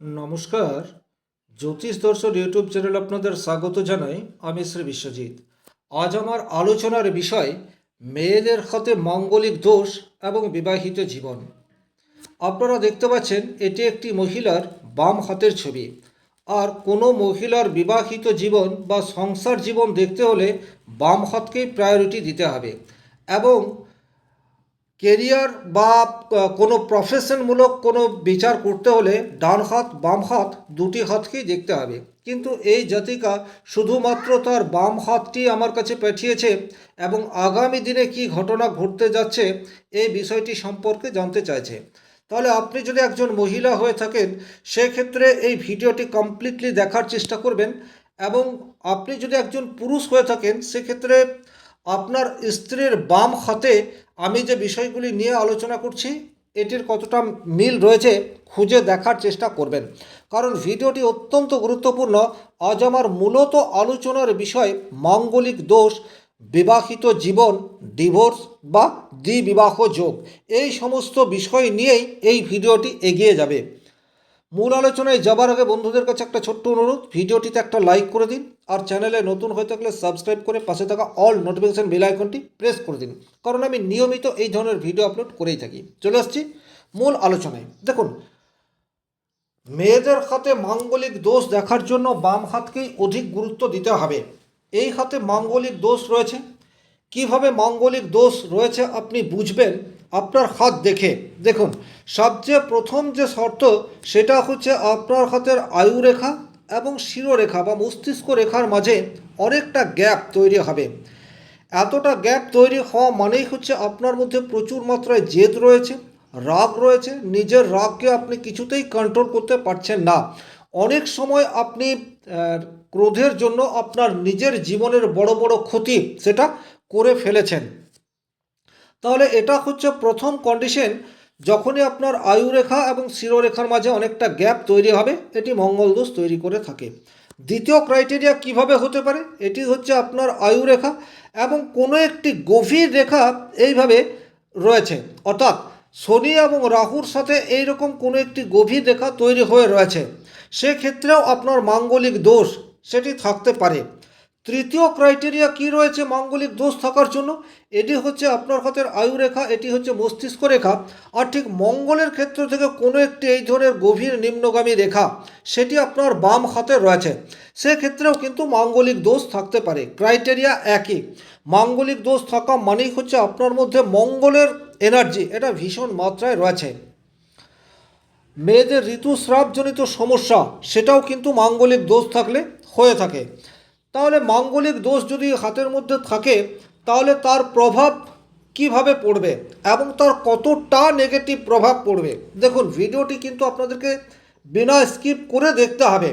নমস্কার। জ্যোতিষ দর্শন YouTube channel আপনাদের স্বাগত জানাই আমি শ্রী বিশ্বজিৎ। আজ আমার আলোচনার বিষয় মেয়েদের হাতে মাঙ্গলিক দোষ এবং বিবাহিত জীবন। আপনারা দেখতে পাচ্ছেন, এটি একটি মহিলার বাম হাতের ছবি। আর কোনো মহিলার বিবাহিত জীবন বা সংসার জীবন দেখতে হলে বাম হাতকেই প্রায়োরিটি দিতে হবে। এবং কেরিয়ার বা কোনো প্রফেশনমূলক কোনো বিচার করতে হলে ডান হাত, বাম হাত, দুটি হাতকেই দেখতে হবে। কিন্তু এই জাতিকা শুধুমাত্র তার বাম হাতটি আমার কাছে পাঠিয়েছে এবং আগামী দিনে কি ঘটনা ঘটতে যাচ্ছে এই বিষয়টি সম্পর্কে জানতে চাইছে। তাহলে আপনি যদি একজন মহিলা হয়ে থাকেন, সেক্ষেত্রে এই ভিডিওটি কমপ্লিটলি দেখার চেষ্টা করবেন এবং আপনি যদি একজন পুরুষ হয়ে থাকেন, সেক্ষেত্রে আপনার স্ত্রীর বাম হাতে আমি যে বিষয়গুলি নিয়ে আলোচনা করছি, এটির কতটা মিল রয়েছে খুঁজে দেখার চেষ্টা করবেন। কারণ ভিডিওটি অত্যন্ত গুরুত্বপূর্ণ। আজ আমার মূলত আলোচনার বিষয় মাঙ্গলিক দোষ, বিবাহিত জীবন, ডিভোর্স বা দ্বিবিবাহ যোগ। এই সমস্ত বিষয় নিয়েই এই ভিডিওটি এগিয়ে যাবে। মূল আলোচনায় যাবার আগে বন্ধুদের কাছে একটা ছোট্ট অনুরোধ, ভিডিওটিতে একটা লাইক করে দিন আর চ্যানেলে নতুন হয়ে থাকলে সাবস্ক্রাইব করে পাশে থাকা অল নোটিফিকেশন বেল আইকনটি প্রেস করে দিন। কারণ আমি নিয়মিত এই ধরনের ভিডিও আপলোড করেই থাকি। চলে আসছি মূল আলোচনায়। দেখুন, মেয়েদের হাতে মাঙ্গলিক দোষ দেখার জন্য বাম হাতকেই অধিক গুরুত্ব দিতে হবে। এই হাতে মাঙ্গলিক দোষ রয়েছে। কীভাবে মাঙ্গলিক দোষ রয়েছে আপনি বুঝবেন? আপনার হাত দেখে। দেখুন, সবচেয়ে প্রথম যে শর্ত, সেটা হচ্ছে আপনার হাতের আয়ু রেখা এবং শিরোরেখা বা মস্তিষ্ক রেখার মাঝে অনেকটা গ্যাপ তৈরি হবে। এতটা গ্যাপ তৈরি হওয়া মানেই হচ্ছে আপনার মধ্যে প্রচুর মাত্রায় জেদ রয়েছে, রাগ রয়েছে, নিজের রাগকে আপনি কিছুতেই কন্ট্রোল করতে পারছেন না। অনেক সময় আপনি ক্রোধের জন্য আপনার নিজের জীবনের বড় বড় ক্ষতি সেটা করে ফেলেছেন। তাহলে এটা হচ্ছে প্রথম কন্ডিশন যখনই আপনার আয়ুরেখা এবং শিরোরেখার মাঝে অনেকটা গ্যাপ তৈরি হবে, এটি মঙ্গল দোষ তৈরি করে থাকে। দ্বিতীয় ক্রাইটেরিয়া কীভাবে হতে পারে? এটি হচ্ছে আপনার আয়ুরেখা এবং কোনো একটি গভীর রেখা এইভাবে রয়েছে। অর্থাৎ শনি এবং রাহুর সাথে এই রকম কোনো একটি গভীর রেখা তৈরি হয়ে রয়েছে। সেক্ষেত্রেও আপনার মাঙ্গলিক দোষ সেটি থাকতে পারে। তৃতীয় ক্রাইটেরিয়া কি রয়েছে মাঙ্গলিক দোষ থাকার জন্য? এটি হচ্ছে আপনার হাতের আয়ু রেখা, এটি হচ্ছে মস্তিষ্ক রেখা। আর ঠিক মঙ্গলের ক্ষেত্র থেকে কোনো একটি এই ধরনের গভীর নিম্নগামী রেখা, সেটি আপনার বাম হাতে রয়েছে। সেক্ষেত্রেও কিন্তু মাঙ্গলিক দোষ থাকতে পারে। ক্রাইটেরিয়া একই। মাঙ্গলিক দোষ থাকা মানেই হচ্ছে আপনার মধ্যে মঙ্গলের এনার্জি এটা ভীষণ মাত্রায় রয়েছে। মেয়েদের ঋতুস্রাবজনিত সমস্যা, সেটাও কিন্তু মাঙ্গলিক দোষ থাকলে হয়ে থাকে। তাহলে মাঙ্গলিক দোষ যদি হাতের মধ্যে থাকে, তাহলে তার প্রভাব কীভাবে পড়বে এবং তার কতটা নেগেটিভ প্রভাব পড়বে? দেখুন, ভিডিওটি কিন্তু আপনাদেরকে বিনা স্কিপ করে দেখতে হবে।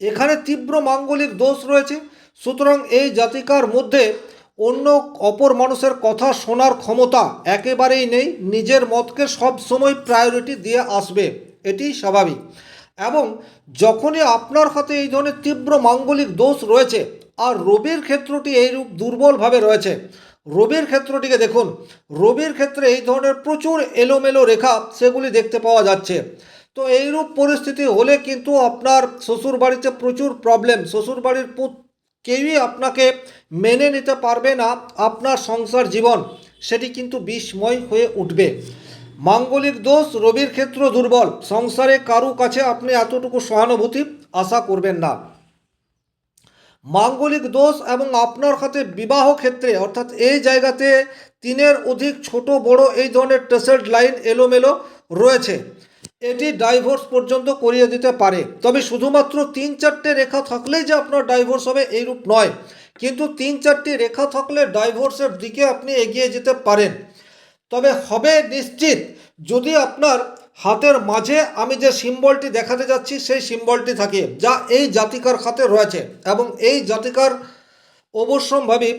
এখানে তীব্র মাঙ্গলিক দোষ রয়েছে। সুতরাং এই জাতিকার মধ্যে অন্য অপর মানুষের কথা শোনার ক্ষমতা একেবারেই নেই। নিজের মতকে সব সময় প্রায়োরিটি দিয়ে আসবে। এটি স্বাভাবিক। এবং যখনই আপনার হাতে এই ধরনের তীব্র মাঙ্গলিক দোষ রয়েছে, আর রবির ক্ষেত্রটি এইরূপ দুর্বলভাবে রয়েছে, রবির ক্ষেত্রটিকে দেখুন, রবির ক্ষেত্রে এই ধরনের প্রচুর এলোমেলো রেখা সেগুলি দেখতে পাওয়া যাচ্ছে। তো এইরূপ পরিস্থিতি হলে কিন্তু আপনার শ্বশুর বাড়িতে প্রচুর প্রবলেম শ্বশুর বাড়ির কেউই আপনাকে মেনে নিতে পারবে না, আপনার সংসার জীবন, সেটি কিন্তু বিস্ময় হয়ে উঠবে। মাঙ্গলিক দোষ রবির ক্ষেত্র দুর্বল। সংসারে কারু কাছে আপনি এতটুকু সহানুভূতি? আশা করবেন না। মাঙ্গলিক দোষ এবং আপনার হাতে বিবাহ ক্ষেত্রে, অর্থাৎ এই জায়গাতে তিনের অধিক ছোট বড় এই ধরনের টেসেড লাইন এলোমেলো রয়েছে। এটি ডাইভোর্স পর্যন্ত করিয়ে দিতে পারে। তবে শুধুমাত্র তিন চারটে রেখা থাকলেই যে আপনার ডাইভোর্স হবে এইরূপ নয়। কিন্তু তিন চারটি রেখা থাকলে ডাইভোর্সের দিকে আপনি এগিয়ে যেতে পারেন। তবে হবে নিশ্চিত। যদি আপনার হাতের মাঝে আমি যে সিম্বলটি দেখাতে যাচ্ছি, সেই সিম্বলটি থাকে, যা এই জাতিকার হাতে রয়েছে এবং এই জাতিকার অবশ্যম্ভাবী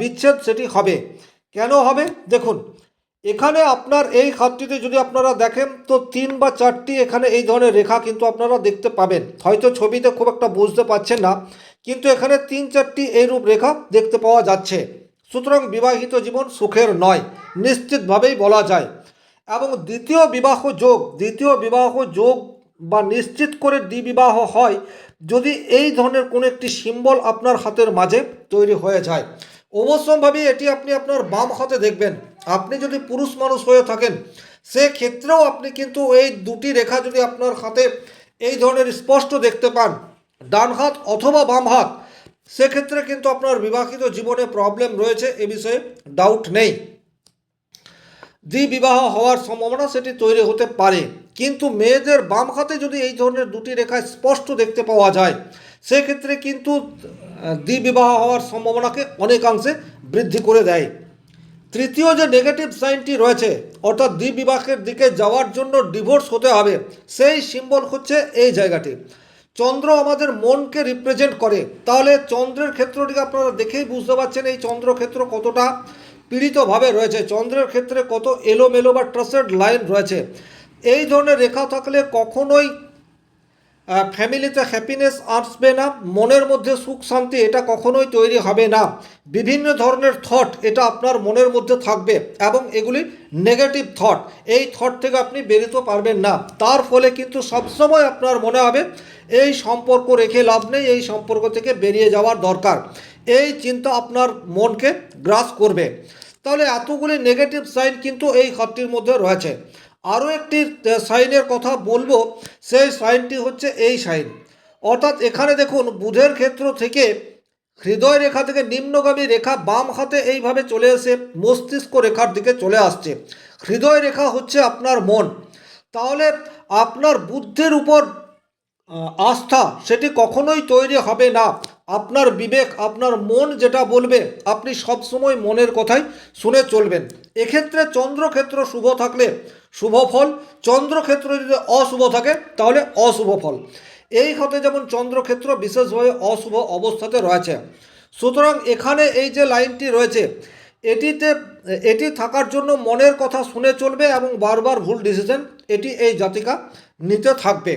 বিচ্ছেদ সেটি হবে। কেন হবে? দেখুন, এখানে আপনার এই হাতটিতে যদি আপনারা দেখেন, তো তিন বা চারটি এখানে এই ধরনের রেখা কিন্তু আপনারা দেখতে পাবেন। হয়তো ছবিতে খুব একটা বুঝতে পারছেন না, কিন্তু এখানে তিন, চারটি এইরূপ রেখা দেখতে পাওয়া যাচ্ছে। সুতরাং বিবাহিত জীবন সুখের নয়, নিশ্চিতভাবেই বলা যায়। এবং দ্বিতীয় বিবাহ যোগ, দ্বিতীয় বিবাহ যোগ বা নিশ্চিত করে দ্বিবিবাহ হয় যদি এই ধরনের কোনো একটি সিম্বল আপনার হাতের মাঝে তৈরি হয়ে যায়। অবশ্যম্ভাবী এটি আপনি আপনার বাম হাতে দেখবেন। আপনি যদি পুরুষ মানুষ হয়ে থাকেন, সেক্ষেত্রেও আপনি কিন্তু এই দুটি রেখা যদি আপনার হাতে এই ধরনের স্পষ্ট দেখতে পান, ডান হাত অথবা বাম হাত সেক্ষেত্রে কিন্তু আপনার বিবাহিত জীবনে প্রবলেম রয়েছে, এ বিষয়ে ডাউট নেই। দ্বিবিবাহ হওয়ার সম্ভাবনা সেটি তৈরি হতে পারে। কিন্তু মেয়েদের বাম হাতে যদি এই ধরনের দুটি রেখা স্পষ্ট দেখতে পাওয়া যায়, সেক্ষেত্রে কিন্তু দ্বিবিবাহ হওয়ার সম্ভাবনাকে অনেকাংশে বৃদ্ধি করে দেয়। তৃতীয় যে নেগেটিভ সাইনটি রয়েছে, অর্থাৎ দ্বিবিবাহের দিকে যাওয়ার জন্য ডিভোর্স হতে হবে, সেই সিম্বল হচ্ছে এই জায়গাটি। চন্দ্র আমাদের মনকে রিপ্রেজেন্ট করে। তাহলে চন্দ্রের ক্ষেত্রটিকে আপনারা দেখেই বুঝতে পারছেন এই চন্দ্রক্ষেত্র কতটা পীড়িতভাবে রয়েছে, চন্দ্রের ক্ষেত্রে কত এলোমেলো বা ট্রাসেড লাইন রয়েছে। এই ধরনের রেখা থাকলে কখনোই ফ্যামিলিতে হ্যাপিনেস আসবে না, মনের মধ্যে সুখ শান্তি এটা কখনোই তৈরি হবে না। বিভিন্ন ধরনের থট এটা আপনার মনের মধ্যে থাকবে এবং এগুলি নেগেটিভ থট এই থট থেকে আপনি বেরোতে পারবেন না। তার ফলে কিন্তু সবসময় আপনার মনে হবে, এই সম্পর্ক রেখে লাভ নেই, এই সম্পর্ক থেকে বেরিয়ে যাওয়ার দরকার। এই চিন্তা আপনার মনকে গ্রাস করবে। তাহলে এতগুলি নেগেটিভ সাইন কিন্তু এই ঘরটির মধ্যে রয়েছে। আরও একটি সাইনের কথা বলব। সেই সাইনটি হচ্ছে এই সাইন। অর্থাৎ এখানে দেখুন, বুধের ক্ষেত্র থেকে হৃদয় রেখা থেকে নিম্নগামী রেখা বাম হাতে এইভাবে চলে এসে মস্তিষ্ক রেখার দিকে চলে আসছে। হৃদয় রেখা হচ্ছে আপনার মন। তাহলে আপনার বুদ্ধির উপর আস্থা সেটি কখনোই তৈরি হবে না। আপনার বিবেক, আপনার মন যেটা বলবে, আপনি সবসময় মনের কথাই শুনে চলবেন। এক্ষেত্রে চন্দ্রক্ষেত্র শুভ থাকলে শুভ ফল, চন্দ্রক্ষেত্র যদি অশুভ থাকে, তাহলে অশুভ ফল। এই খাতে যেমন চন্দ্রক্ষেত্র বিশেষভাবে অশুভ অবস্থাতে রয়েছে। সুতরাং এখানে এই যে লাইনটি রয়েছে, এটিতে, এটি থাকার জন্য মনের কথা শুনে চলবে এবং বারবার ভুল ডিসিশন এটি এই জাতিকা নিতে থাকবে।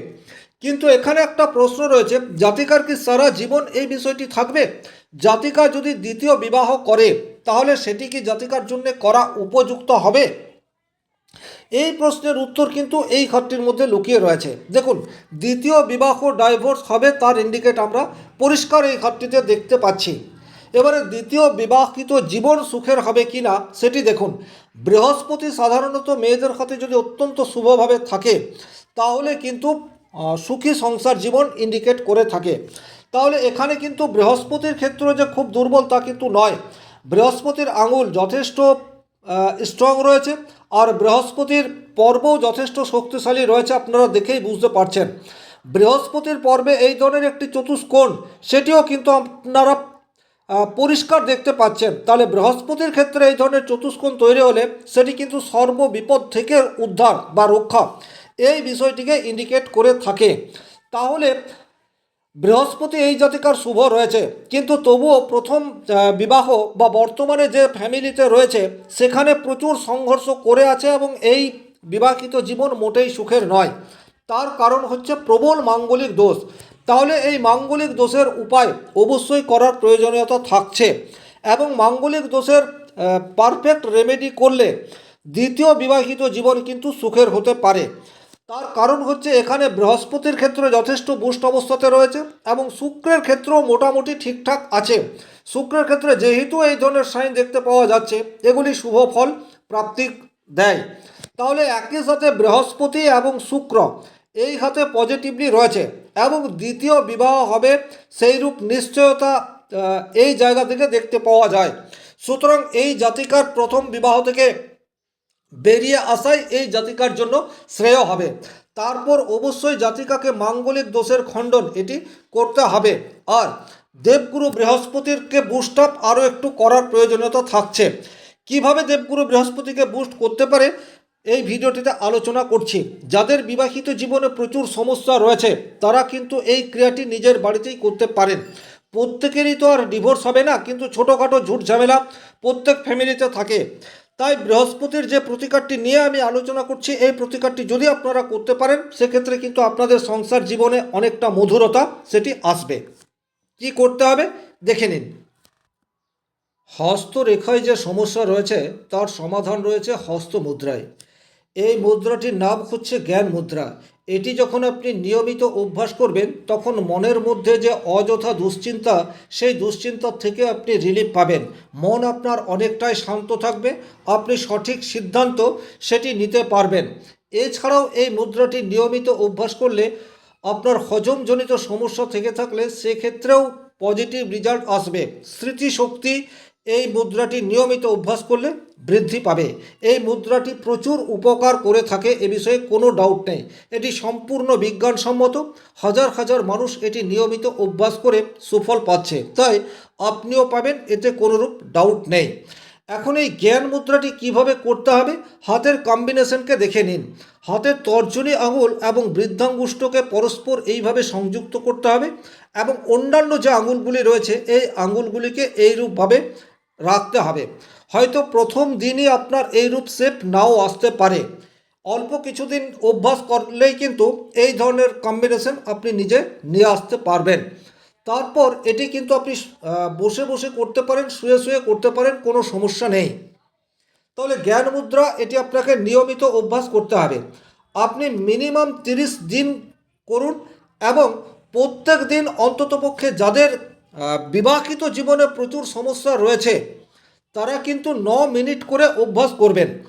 কিন্তু এখানে একটা প্রশ্ন রয়েছে, জাতিকার কি সারা জীবন এই বিষয়টি থাকবে? জাতিকা যদি দ্বিতীয় বিবাহ করে, তাহলে সেটি কি জাতিকার জন্য করা উপযুক্ত হবে? এই প্রশ্নের উত্তর কিন্তু এই ঘরটির মধ্যে লুকিয়ে রয়েছে। দেখুন, দ্বিতীয় বিবাহ ডাইভোর্স হবে তার ইন্ডিকেট আমরা পরিষ্কার এই ঘরটিতে দেখতে পাচ্ছি। এবারে দ্বিতীয় বিবাহিত জীবন সুখের হবে কি না সেটি দেখুন। বৃহস্পতি সাধারণত মেয়েদের হাতে যদি অত্যন্ত শুভভাবে থাকে, তাহলে কিন্তু সুখী সংসার জীবন ইন্ডিকেট করে থাকে। তাহলে এখানে কিন্তু বৃহস্পতির ক্ষেত্রে যে খুব দুর্বল তা কিন্তু নয়। বৃহস্পতির আঙুল যথেষ্ট স্ট্রং রয়েছে আর বৃহস্পতির পর্বও যথেষ্ট শক্তিশালী রয়েছে, আপনারা দেখেই বুঝতে পারছেন। বৃহস্পতির পর্বে এই ধরনের একটি চতুষ্কোণ, সেটিও কিন্তু আপনারা পরিষ্কার দেখতে পাচ্ছেন। তাহলে বৃহস্পতির ক্ষেত্রে এই ধরনের চতুষ্কোণ তৈরি হলে সেটি কিন্তু সর্ববিপদ থেকে উদ্ধার বা রক্ষা। এই বিষয়টিকে ইন্ডিকেট করে থাকে। তাহলে বৃহস্পতি এই জাতিকার শুভ রয়েছে, কিন্তু তবুও প্রথম বিবাহ বা বর্তমানে যে ফ্যামিলিতে রয়েছে, সেখানে প্রচুর সংঘর্ষ করে আছে এবং এই বিবাহিত জীবন মোটেই সুখের নয়। তার কারণ হচ্ছে প্রবল মাঙ্গলিক দোষ। তাহলে এই মাঙ্গলিক দোষের উপায় অবশ্যই করার প্রয়োজনীয়তা থাকছে এবং মাঙ্গলিক দোষের পারফেক্ট রেমেডি করলে দ্বিতীয় বিবাহিত জীবন কিন্তু সুখের হতে পারে। তার কারণ হচ্ছে এখানে বৃহস্পতির ক্ষেত্রে যথেষ্ট বুষ্ট অবস্থাতে রয়েছে এবং শুক্রের ক্ষেত্রেও মোটামুটি ঠিকঠাক আছে। শুক্রের ক্ষেত্রে যেহেতু এই ধরনের সাইন দেখতে পাওয়া যাচ্ছে, এগুলি শুভ ফল প্রাপ্তি দেয়। তাহলে একই সাথে বৃহস্পতি এবং শুক্র এই হাতে পজিটিভলি রয়েছে এবং দ্বিতীয় বিবাহ হবে সেইরূপ নিশ্চয়তা এই জায়গা থেকে দেখতে পাওয়া যায়। সুতরাং এই জাতিকার প্রথম বিবাহ থেকে বেরিয়ে আসাই এই জাতিকার জন্য শ্রেয় হবে। তারপর অবশ্যই জাতিকাকে মাঙ্গলিক দোষের খণ্ডন এটি করতে হবে। আর দেবগুরু বৃহস্পতিরকে বুস্ট আপ আরও একটু করার প্রয়োজনীয়তা থাকছে। কীভাবে দেবগুরু বৃহস্পতিকে বুস্ট করতে পারে, এই ভিডিওটিতে আলোচনা করছি। যাদের বিবাহিত জীবনে প্রচুর সমস্যা রয়েছে, তারা কিন্তু এই ক্রিয়াটি নিজের বাড়িতেই করতে পারেন। প্রত্যেকেরই তো আর ডিভোর্স হবে না, কিন্তু ছোটোখাটো ঝুট ঝামেলা প্রত্যেক ফ্যামিলিতে থাকে। তাই বৃহস্পতির যে প্রতিকারটি নিয়ে আমি আলোচনা করছি, এই প্রতিকারটি যদি আপনারা করতে পারেন, সেক্ষেত্রে কিন্তু আপনাদের সংসার জীবনে অনেকটা মধুরতা সেটি আসবে। কি করতে হবে? দেখে নিন। হস্তরেখায় যে সমস্যা রয়েছে, তার সমাধান রয়েছে হস্তমুদ্রায়। এই মুদ্রাটির নাম হচ্ছে জ্ঞান মুদ্রা। এটি যখন আপনি নিয়মিত অভ্যাস করবেন, তখন মনের মধ্যে যে অযথা দুশ্চিন্তা, সেই দুশ্চিন্তার থেকে আপনি রিলিফ পাবেন। মন আপনার অনেকটাই শান্ত থাকবে, আপনি সঠিক সিদ্ধান্ত সেটি নিতে পারবেন। এছাড়াও এই মুদ্রাটি নিয়মিত অভ্যাস করলে আপনার হজমজনিত সমস্যা থেকে থাকলে সেক্ষেত্রেও পজিটিভ রেজাল্ট আসবে। স্মৃতিশক্তি এই মুদ্রাটি নিয়মিত অভ্যাস করলে বৃদ্ধি পাবে। এই মুদ্রাটি প্রচুর উপকার করে থাকে এ বিষয়ে কোনো ডাউট নেই। এটি সম্পূর্ণ বিজ্ঞানসম্মত। হাজার হাজার মানুষ এটি নিয়মিত অভ্যাস করে সুফল পাচ্ছে। তাই আপনিও পাবেন, এতে কোনোরূপ ডাউট নেই। এখন এই জ্ঞান মুদ্রাটি কীভাবে করতে হবে, হাতের কম্বিনেশনকে দেখে নিন। হাতের তর্জনী আঙুল এবং বৃদ্ধাঙ্গুষ্ঠকে পরস্পর এইভাবে সংযুক্ত করতে হবে এবং অন্যান্য যে আঙুলগুলি রয়েছে, এই আঙুলগুলিকে এইরূপভাবে রাখতে হবে। হয়তো প্রথম দিনই আপনার এই রূপ শেপ নাও আসতে পারে। অল্প কিছুদিন অভ্যাস করলেই কিন্তু এই ধরনের কম্বিনেশন আপনি নিজে নিয়ে আসতে পারবেন। তারপর এটি কিন্তু আপনি বসে বসে করতে পারেন, শুয়ে শুয়ে করতে পারেন, কোনো সমস্যা নেই। তাহলে জ্ঞান মুদ্রা, এটি আপনাকে নিয়মিত অভ্যাস করতে হবে। আপনি মিনিমাম তিরিশ দিন করুন এবং প্রত্যেক দিন অন্ততপক্ষে যাদের বিবাহিত জীবনে প্রচুর সমস্যা রয়েছে তারা কিন্তু ন মিনিট করে অভ্যাস করবেন।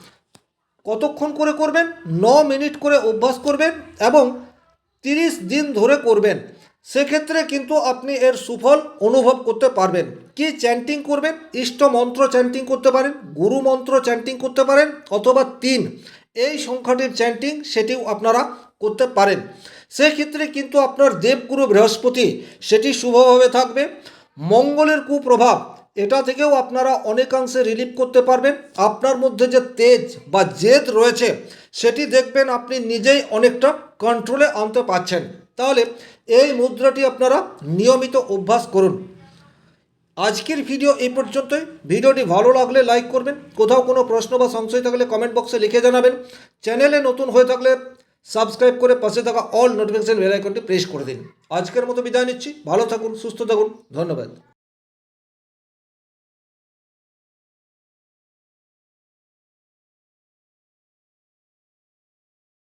কতক্ষণ করে করবেন? ন মিনিট করে অভ্যাস করবেন এবং তিরিশ দিন ধরে করবেন। সেক্ষেত্রে কিন্তু আপনি এর সুফল অনুভব করতে পারবেন। কি চ্যান্টিং করবেন? ইষ্ট মন্ত্র চ্যান্টিং করতে পারেন, গুরু মন্ত্র চ্যান্টিং করতে পারেন অথবা তিন। এই সংখ্যাটির চ্যান্টিং সেটিও আপনারা করতে পারেন। সেক্ষেত্রে কিন্তু আপনার দেবগুরু বৃহস্পতি, সেটি শুভভাবে থাকবে। মঙ্গলের কুপ্রভাব এটা থেকেও আপনারা অনেকাংশে রিলিফ করতে পারবেন। আপনার মধ্যে যে তেজ বা জেদ রয়েছে, সেটি দেখবেন আপনি নিজেই অনেকটা কন্ট্রোলে আনতে পারছেন। তাহলে এই মুদ্রাটি আপনারা নিয়মিত অভ্যাস করুন। আজকের ভিডিও এই পর্যন্তই। ভিডিওটি ভালো লাগলে লাইক করবেন। কোথাও কোনো প্রশ্ন বা সংশয় থাকলে কমেন্ট বক্সে লিখে জানাবেন। চ্যানেলে নতুন হয়ে থাকলে সাবস্ক্রাইব করে পাশে থাকা অল নোটিফিকেশন বেল আইকনটি প্রেস করে দিন। আজকের মতো বিদায় নিচ্ছি। ভালো থাকুন, সুস্থ থাকুন। ধন্যবাদ।